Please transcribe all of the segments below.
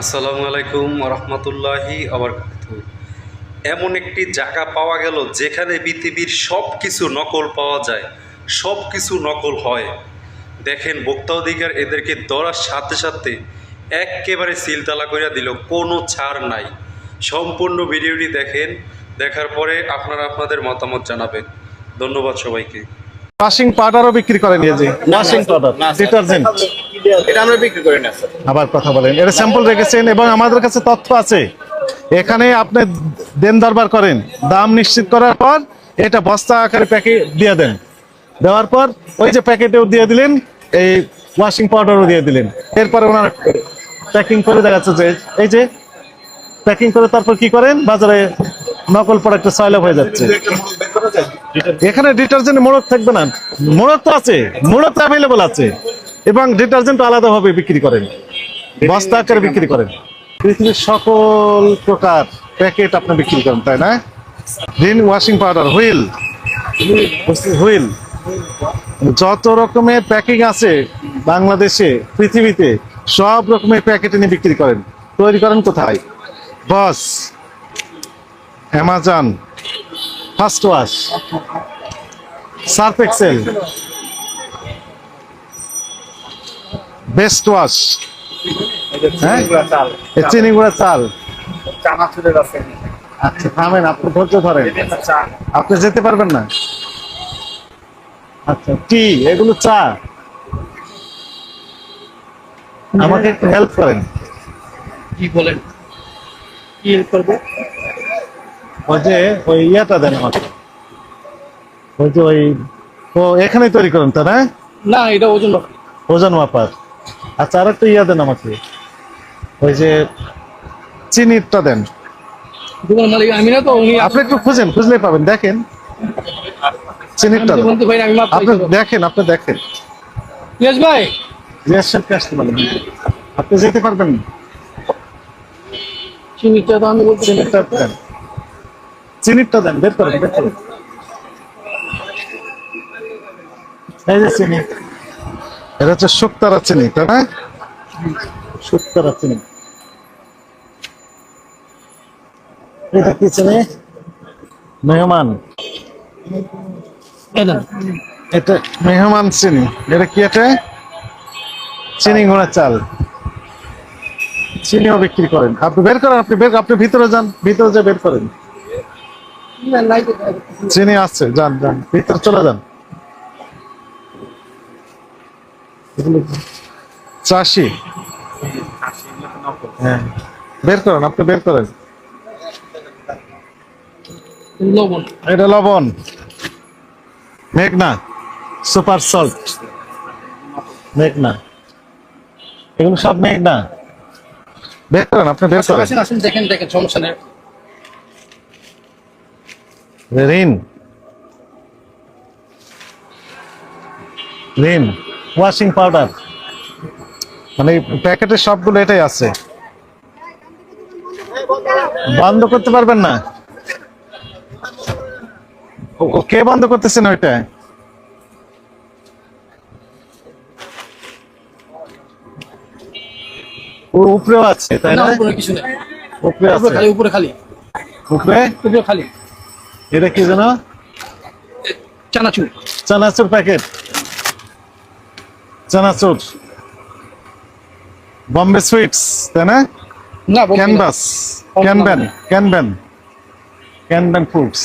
আসসালামু আলাইকুম রহমতুল্লাহি আবার এমন একটি জায়গা পাওয়া গেল যেখানে পৃথিবীর সব কিছু নকল পাওয়া যায় সব কিছু নকল হয়। দেখেন ভোক্তা অধিকার এদেরকে ধরার সাথে সাথে একেবারে সিলতালা করিয়া দিল কোনো ছাড় নাই। সম্পূর্ণ ভিডিওটি দেখেন দেখার পরে আপনারা আপনাদের মতামত জানাবেন। ধন্যবাদ সবাইকে। ওয়াশিং পাউডারও বিক্রি করেন যে। Washing powder. ডিটারজেন্ট। এটা আমরা বিক্রি করি না, স্যার। আবার কথা বলেন। এটা স্যাম্পল রেখেছেন এবং আমাদের কাছে তথ্য আছে। এখানে আপনি দেন দরবার করেন। দাম নিশ্চিত করার পর এটা বস্তা আকারে প্যাকে দিয়ে দেন। দেওয়ার পর ওই যে প্যাকেটেও দিয়ে দিলেন, এই ওয়াশিং পাউডারও দিয়ে দিলেন। এরপরে প্যাকিং করে দেখা যাচ্ছে যে, এই যে প্যাকিং করে তারপর কি করেন? বাজারে নকল প্রোডাক্ট সয়েল হয়ে যাচ্ছে। এখানে ডিটারজেন্ট মোড়ক থাকবে না। মোড়ক তো আছে। মোড়ক তো অ্যাভেলেবল আছে। এবং ডিটারজেন্ট আলাদাভাবে বিক্রি করেন। বস্তা আকারে বিক্রি করেন। পৃথিবীর সকল প্রকার প্যাকেট আপনি বিক্রি করেন, তাই না? Rin washing powder, Wheel. Wheel. যত রকমের প্যাকিং আছে বাংলাদেশে, পৃথিবীতে, সব রকমের প্যাকেট এনে বিক্রি করেন। তৈরি করেন কোথায়? Boss, Amazon, first wash, Surf Excel. Best wash হ্যাঁ? চাল এ চিনি গুঁড়া চাল। আচ্ছা থামেন আপনি ধৈর্য ধরেন। আপনি যেতে পারবেন না। আচ্ছা টি এগুলো চা? আমাকে একটু হেল্প করেন। কি বলেন? কি করবে? ওই যে ওই ইয়েটা দেন আমাকে। ওই যে ওই ও এখানেই তৈরি করেন তো না? না এটা ওজন ওজন মাপার। আচ্ছা আর একটা ইয়া দেন আমাকে। ওই যে চিনিটা দেন। দোকান মালিক আমি না তো উনি আপনি একটু খুঁজেন খুঁজলে পাবেন। দেখেন মাপ আপনি দেখেন আপনি দেখেন। ইয়াস ভাই। আসতে পারেন আপনি যেতে পারবেন। তো আমি বলতে চিনিটা দেন। চিনিটা দেন বের করেন বের করেন। এই যে চিনি। এটা হচ্ছে শুক্তারা চিনি তাই না? শুক্তারা চিনি এটা কি চিনি মেহমান। এটা। এটা মেহমান চিনি। এটা কি এটা? চিনি ঘোড়া চাল। চিনিও বিক্রি করেন। আপনি বের করেন আপনি বের আপনি ভিতরে যান ভিতরে যে বের করেন। চিনি আসছে যান যান ভিতরে চলে যান। এগুলো চাষি হ্যাঁ। বের করেন আপনি বের করেন। লবণ। এটা লবণ। মেঘনা। Super salt. মেঘনা। এগুলো সব মেঘনা। বের করেন আপনি বের করেন। আসেন দেখেন দেখেন সমস্যা নেই। রিন। রিন। ওয়াশিং পাউডার মানে প্যাকেটের সবগুলো এটাই আছে। বন্ধ করতে পারবেন না? ও- কে বন্ধ করতেছেন ওইটা? ও উপরেও আছে তাই না উপরে কিছু নেই। উপরে উপরে আছে। খালি উপরে খালি। উপরে? উপরে খালি। এটা কি জানো চানাচুর। চানাচুর প্যাকেট। চানাচুর। বম্বে সুইটস তাই না। ক্যানভাস ক্যানবেন ক্যানবেন ক্যানবেন ফুডস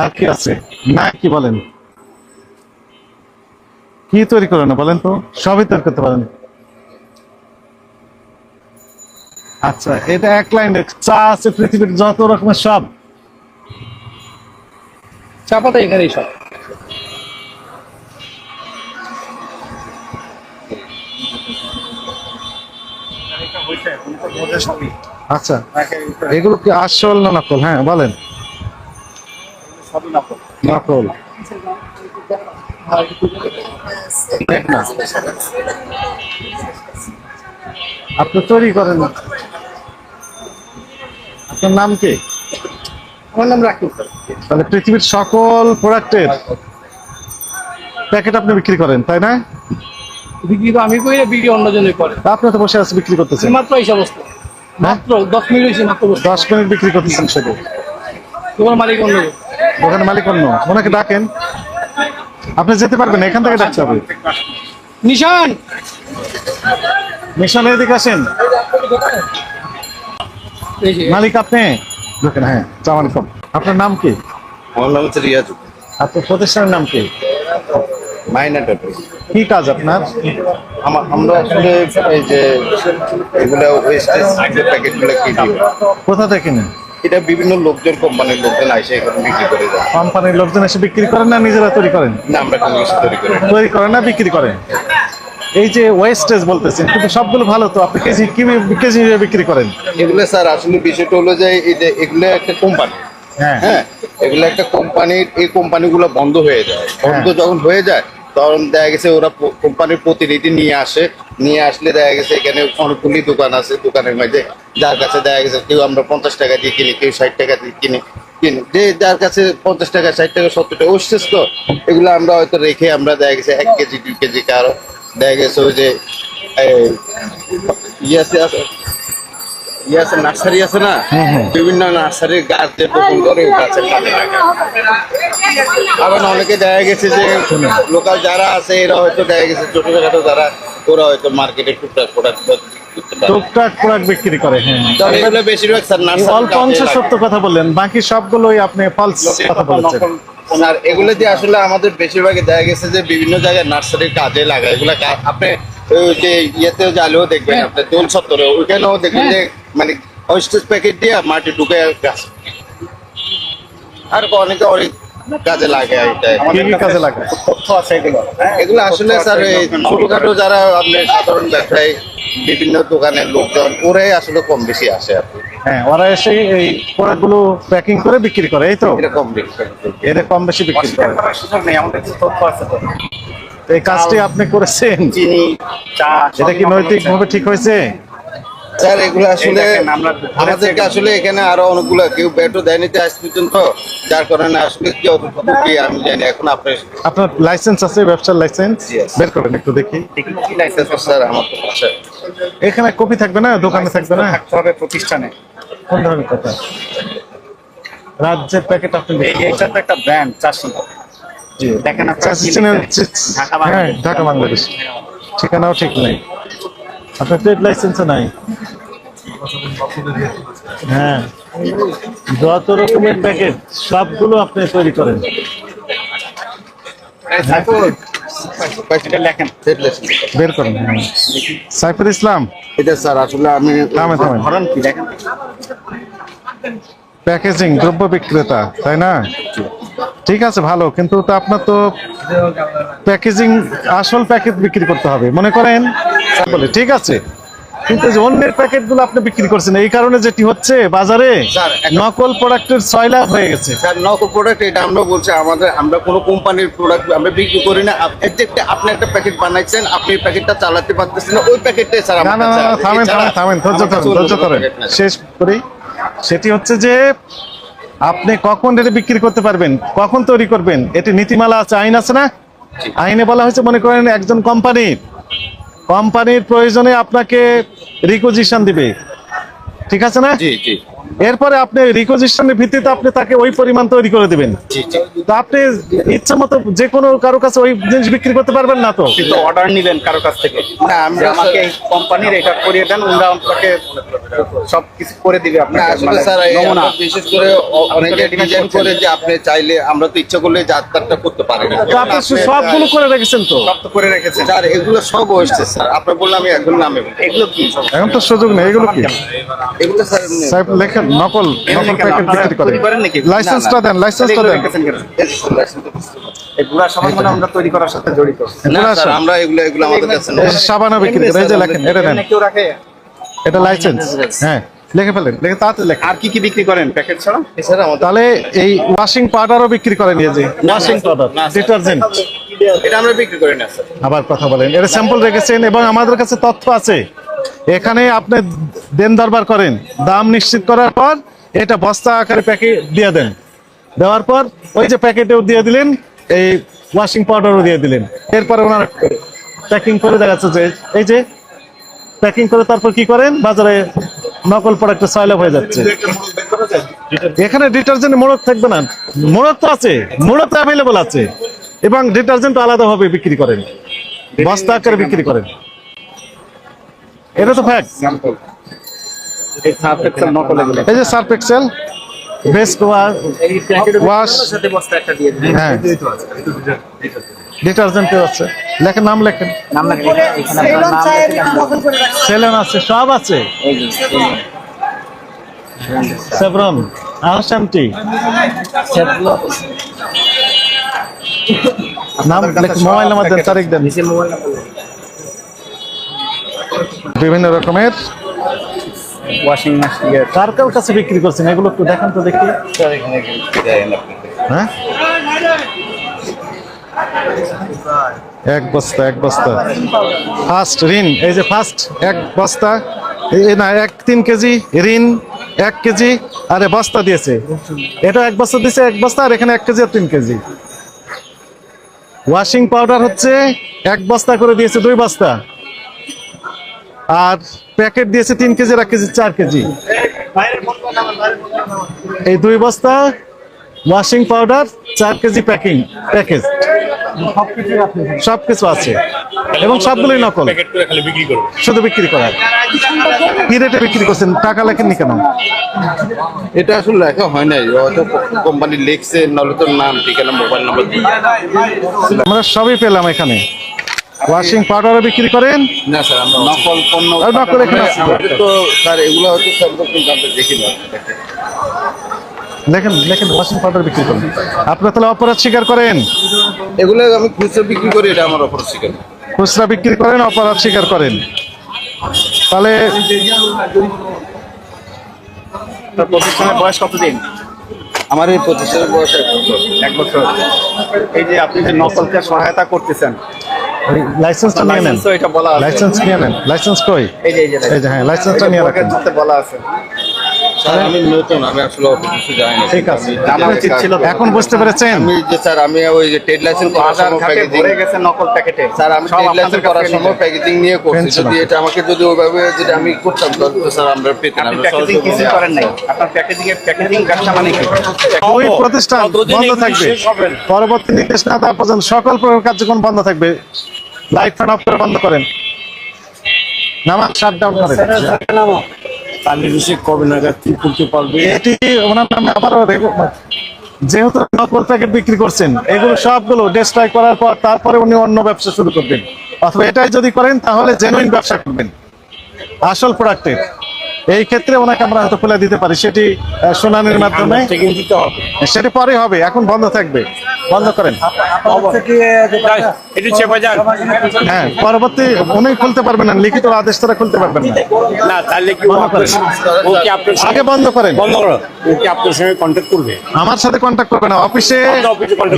আর কি আছে? না কি বলেন? কি তৈরি করে না বলেন তো? সবই তৈরি করতে পারেন। আচ্ছা এটা এক লাইন চা আছে পৃথিবীর যত রকমের সব। চা পাতা এখানেই সব। আচ্ছা এগুলো কি আসল না নকল? হ্যাঁ বলেন। নকল। আপনি তৈরি করেন। আপনার নাম কি? আমার নাম রাকিব তাহলে পৃথিবীর সকল প্রোডাক্টের প্যাকেট আপনি বিক্রি করেন তাই না? বিক্রি তো আমি করি না বিক্রি অন্যজনে করে। আপনি তো বসে আছে বিক্রি করতেছেন। মাত্র এই সমস্ত মাত্র দশ মিনিট হয়েছে মাত্র দশ মিনিট বিক্রি করতেছেন সেটা তোমার মালিক অন্য দোকানের মালিক অন্য? ওনাকে ডাকেন। আপনি যেতে পারবেন এখান থেকে ডাকতে হবে। নিশান! মিশন এদিকে আসেন। মালিক আপনি? ঢোকেন হ্যাঁ সালাম আলাইকুম। আপনার নাম কি? আমার নাম হচ্ছে রিয়াজ। আপনার প্রতিষ্ঠানের নাম কি? কি কাজ আপনার? আমরা আসলে এই যে এগুলো ওয়েস্টেজ যে প্যাকেটগুলো কিনি কোথা থেকে নেন এটা বিভিন্ন লোকজন কোম্পানির লোকজন আসে এখানে বিক্রি করে যায় কোম্পানির লোকজন এসে বিক্রি করেন না নিজেরা তৈরি করেন? না আমরা কোনো তৈরি করি তৈরি করেন না বিক্রি করেন? এই যে ওয়েস্টেজ বলতেছেন কিন্তু সবগুলো ভালো তো আপনি কেজি কি কেজি বিক্রি করেন। এগুলো স্যার আসলে বিষয়টা হলো যে এই যে এগুলো একটা কোম্পানি হ্যাঁ। হ্যাঁ এগুলো একটা কোম্পানির এই কোম্পানিগুলো বন্ধ হয়ে যায়। বন্ধ যখন হয়ে যায় তখন দেখা গেছে ওরা কোম্পানির প্রতিনিধি নিয়ে আসে। নিয়ে আসলে দেখা গেছে এখানে অনেকগুলি দোকান আছে দোকানের মধ্যে। যার কাছে দেখা গেছে কেউ আমরা পঞ্চাশ টাকা দিয়ে কিনি কেউ ষাট টাকা দিয়ে কিনি কিনি। যে যার কাছে পঞ্চাশ টাকা ষাট টাকা সত্তর টাকা ওষুধ তো এগুলো আমরা হয়তো রেখে আমরা দেখা গেছে এক কেজি দুই কেজি কারও। দেখা গেছে ওই যে এই, আছে নার্সারি আছে না? বিভিন্ন নার্সারির গাছ যে বপন করে গাছের কাজে লাগে। আবার অনেকে দেখা গেছে যে লোকাল যারা আছে এরা হয়তো দেখা গেছে ছোটখাটো যারা ওরা হয়তো মার্কেটে টুকটাক প্রোডাক্ট টুকটাক প্রোডাক্ট বিক্রি করে হ্যাঁ বেশিরভাগ স্যার নার্সারি অল্প সত্য কথা বললেন বাকি সবগুলোই আপনি ফলস কথা বলেছেন। আর এগুলো দিয়ে আসলে আমাদের বেশিরভাগই দেখা গেছে যে বিভিন্ন জায়গায় নার্সারির কাজে লাগায়। এগুলো আপনি যে ইয়েতেও জালেও দেখবেন আপনি দোল সত্তরে ওইখানেও দেখবেন যে মানে ওয়েস্টেজ প্যাকেট দিয়ে মাটি ঢুকে গাছ। আর অনেকে অনেক কাজে লাগে এটা। কি কি কাজে লাগে? তথ্য আছে এগুলো। এগুলো আসলে স্যার এই ছোটখাটো যারা আপনার সাধারণ ব্যবসায়ী বিভিন্ন দোকানের লোকজন ওরাই আসলে কম বেশি আসে আর হ্যাঁ ওরা এসে এই প্রোডাক্টগুলো প্যাকিং করে বিক্রি করে এই তো? এটা কম বেশি বিক্রি করে। তো। এই কাজটি আপনি করেছেন? চিনি চা এটা কি নৈতিক ভাবে ঠিক হয়েছে? স্যার এগুলো আসলে আমাদেরকে আসলে এখানে আরও অনেকগুলো কেউ বেটও দেয়নি আজ পর্যন্ত যার কারণে আসলে কি অতটুকু কি আমি জানি এখন আপনার আপনার লাইসেন্স আছে ব্যবসার লাইসেন্স বের করেন একটু দেখি। স্যার আমার তো বাসায় এখানে কপি থাকবে না? দোকানে থাকবে না? থাকতে হবে প্রতিষ্ঠানে। কোন ধরনের কথা রাজ্যের প্যাকেট আপনি এটা তো একটা ব্র্যান্ড চাষি। জি। দেখেন হ্যাঁ বাংলাদেশ। ঢাকা বাংলাদেশ। ঠিকানাও ঠিক নাই। আপনার ট্রেড লাইসেন্সও নাই? হ্যাঁ। যত রকমের প্যাকেট সবগুলো আপনি তৈরি করেন। সাইফুল, বের করেন হ্যাঁ। সাইফুল ইসলাম? এটা স্যার আসলে আমি কি দেখেন। প্যাকেজিং দ্রব্য বিক্রেতা তাই না? ঠিক আছে ভালো কিন্তু তো আপনার তো প্যাকেজিং আসল প্যাকেট বিক্রি করতে হবে। মনে করেন বলে ঠিক আছে। কিন্তু যে অন্যের প্যাকেটগুলো আপনি বিক্রি করছেন এই কারণে যেটি হচ্ছে বাজারে নকল প্রোডাক্টের ছয় লাখ হয়ে গেছে। স্যার নকল প্রোডাক্ট এটা আমরা বলছি আমাদের আমরা কোনো কোম্পানির প্রোডাক্ট আমরা বিক্রি করি না। একটা- আপনি একটা প্যাকেট বানাইছেন আপনি প্যাকেটটা চালাতে পারতেছেন না ওই প্যাকেটটাই স্যার না না। থামেন থামেন থামেন ধৈর্য ধরেন ধৈর্য ধরেন। শেষ করি। সেটি হচ্ছে যে আপনি কখন এটা বিক্রি করতে পারবেন কখন তৈরি করবেন এটি নীতিমালা আছে আইন আছে না? আইনে বলা হয়েছে মনে করেন একজন কোম্পানির কোম্পানির প্রয়োজনে আপনাকে রিকোজিশন দিবে। ঠিক আছে না? জি জি। এরপরে আপনি রিকোজিশনের ভিত্তিতে আপনি তাকে ওই পরিমাণ তৈরি করে দিবেন। তো আপনি ইচ্ছা মতো যে কোনো কারও কাছে ওই জিনিস বিক্রি করতে পারবেন না তো? কিন্তু অর্ডার নিলেন কারও কাছ থেকে? না, আমরা আমাকে কোম্পানির এটা করিয়ে দেন ওরা আপনাকে সব কিছু করে দিবে না আসলে মানে স্যার নমুনা। বিশেষ করে অনেকে ডিজাইন করে যে আপনি চাইলে আমরা তো ইচ্ছা করলে যাত্রাটা করতে পারি না। তো আপনি সবগুলো করে রেখেছেন তো? সব তো করে রেখেছেন। স্যার এগুলো সব স্যার। আপনি বললাম আমি এখন নামে এগুলো কি? এখন তো সুযোগ নেই এগুলো কি? এগুলো স্যার এমনি- লেখেন নকল নকল প্যাকেট বিক্রি নাকি? লাইসেন্সটা দেন লাইসেন্সটা দেন। সাবান বিক্রি করে এই যে লেখেন এটা এটা লাইসেন্স হ্যাঁ লিখে ফেলেন লিখে তাড়াতাড়ি লেখেন। আর কি কি বিক্রি করেন? প্যাকেট ছাড়া? স্যার আমাদের তাহলে এই ওয়াশিং পাউডারও বিক্রি করেন এই যে। ওয়াশিং পাউডার ডিটারজেন্ট এটা আমরা বিক্রি করি না স্যার। আবার কথা বলেন। এটা স্যাম্পল রেখেছেন এবং আমাদের কাছে তথ্য আছে। এখানে আপনি দেন দরবার করেন। দাম নিশ্চিত করার পর এটা বস্তা আকারে প্যাকেট দিয়ে দেন। দেওয়ার পর ওই যে প্যাকেটেও দিয়ে দিলেন, এই ওয়াশিং পাউডারও দিয়ে দিলেন। এরপরে ওনার প্যাকিং করে দেখা যাচ্ছে যে, এই যে প্যাকিং করে তারপর কি করেন? বাজারে নকল প্রোডাক্ট সয়েল হয়ে যাচ্ছে। এখানে ডিটারজেন্ট মোড়ক থাকবে না। মোড়ক তো আছে, মোড়ক তো অ্যাভেলেবল আছে। এবং ডিটারজেন্ট আলাদাভাবে বিক্রি করেন। বস্তা আকারে বিক্রি করেন। এটা তো ফ্যাক্ট এই যে সার্ফ এক্সেল বেস্ট ওয়াশ হ্যাঁ। ডিটারজেন্ট আছে লেখেন নাম লেখেন। নাম না এখানে আপনার নাম সেলেন আছে সব আছে। এই যে সেভরন নাম লেখেন মোবাইল নাম্বার দেন তারিখ দেন। নিচে মোবাইল নাম্বার। বিভিন্ন রকমের ওয়াশিং মেশিন কার কার কাছে বিক্রি করছেন? এগুলো একটু দেখান তো দেখি। হ্যাঁ এক বস্তা এক বস্তা। ফার্স্ট ঋণ। এই যে ফার্স্ট এক বস্তা। না এক তিন কেজি ঋণ এক কেজি আরে বস্তা দিয়েছে। এটা এক বস্তা দিয়েছে এক বস্তা আর এখানে এক কেজি আর তিন কেজি। ওয়াশিং পাউডার হচ্ছে এক বস্তা করে দিয়েছে দুই বস্তা। আর প্যাকেট দিয়েছে তিন কেজি এক কেজি চার কেজি। এই দুই বস্তা ওয়াশিং পাউডার চার কেজি প্যাকিং প্যাকেজ সবকিছু আছে। এবং সবগুলোই নকল। শুধু বিক্রি করার কি রেটে বিক্রি করছেন? টাকা লেখেননি কেন? এটা আসলে লেখা হয় নাই। হয়তো কোম্পানি লিখছে নাম ঠিকানা মোবাইল নাম্বার আমরা সবই পেলাম এখানে। ওয়াশিং পাউডারও বিক্রি করেন? না স্যার আমরা নকল পণ্য আর নকল এখানে আছে। আমাদের তো স্যার এগুলো হয়তো সব রকম দেখি না। লেখেন লেখেন ওয়াশিং পাউডার বিক্রি করেন। আপনারা তাহলে অপরাধ স্বীকার করেন? এগুলো আমি খুচরা বিক্রি করি এটা আমার অপর শিকার খুচরা বিক্রি করেন অপরাধ স্বীকার করেন। তাহলে তার প্রতিষ্ঠানের বয়স কতদিন? আমার এই প্রতিষ্ঠানের বয়স এক বছর। এক বছর। এই যে আপনি যে নকলকে সহায়তা করতেছেন লাইসেন্সটা নিয়ে নেন। লাইসেন্স নিয়ে নেন। লাইসেন্স কই? এই যে হ্যাঁ লাইসেন্সটা নিয়ে রাখেন। বলা আছে। স্যার আমি নতুন আমি আসলে অত কিছু জানি না। ঠিক আছে। জানা উচিত ছিল এখন বুঝতে পেরেছেন? আমি যে স্যার আমি ওই যে ট্রেড লাইসেন্স করার সময় প্যাকেজিং ভরে গেছে নকল প্যাকেটে। স্যার আমি সব ট্রেড লাইসেন্স করার সময় প্যাকেজিং নিয়ে করছি। যদি এটা আমাকে যদি ওইভাবে আমি করতাম তাহলে স্যার আমরা পেতেন আমি প্যাকেজিং কিছু করেন নাই। আপনার প্যাকেজিং এর প্যাকেজিং ব্যবসা মানে কি? ওই প্রতিষ্ঠান বন্ধ থাকবে। পরবর্তী নির্দেশ না দেওয়া পর্যন্ত সকল প্রকার কার্যক্রম বন্ধ থাকবে লাইট ফ্যান অফ করে বন্ধ করেন। নামাজ শাট ডাউন করেন কবে নাগাদ কি করতে পারবে? এটি ওনার নামে আবারও রেকর্ড যেহেতু নকল প্যাকেট বিক্রি করছেন, এগুলো সবগুলো ডিস্ট্রয় করার পর তারপরে উনি অন্য ব্যবসা শুরু করবেন। অথবা এটাই যদি করেন, তাহলে জেনুইন ব্যবসা করবেন। আসল প্রোডাক্টের এই ক্ষেত্রে ওনাকে আমরা হয়তো খুলে দিতে পারি। সেটি শুনানির মাধ্যমে। সেটি পরে হবে এখন বন্ধ থাকবে। বন্ধ করেন। হ্যাঁ পরবর্তী উনি খুলতে পারবেন না লিখিত আদেশ তারা খুলতে পারবেন না। আগে বন্ধ করেন। আমার সাথে কন্ট্যাক্ট করবে না। অফিসে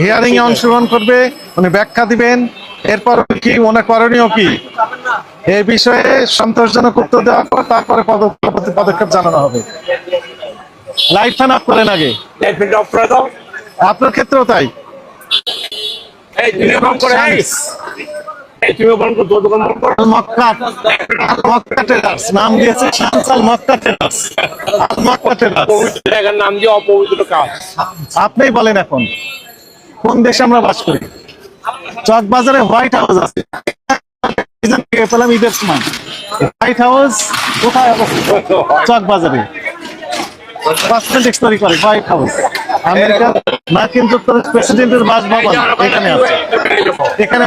হিয়ারিং এ অংশগ্রহণ করবে উনি ব্যাখ্যা দিবেন। এরপর কি মনে করণীয় কি? এই বিষয়ে সন্তোষজনক উত্তর দেওয়ার পর তারপরে পদ- পদক্ষেপ জানানো হবে। লাইট ফ্যান অফ করেন আগে। আপনার ক্ষেত্রেও তাই? নাম দিয়েছে আপনিই বলেন এখন। কোন দেশে আমরা বাস করি? চক বাজারে হোয়াইট হাউস আছে। পেলাম ঈদের সময় হোয়াইট হাউস কোথায় অবস্থিত? চক বাজারে। কসমেটিক্স তৈরি করে, হোয়াইট হাউস। আমেরিকা মার্কিন যুক্তরাষ্ট্র প্রেসিডেন্টের বাসভবন এখানে আছে। এখানে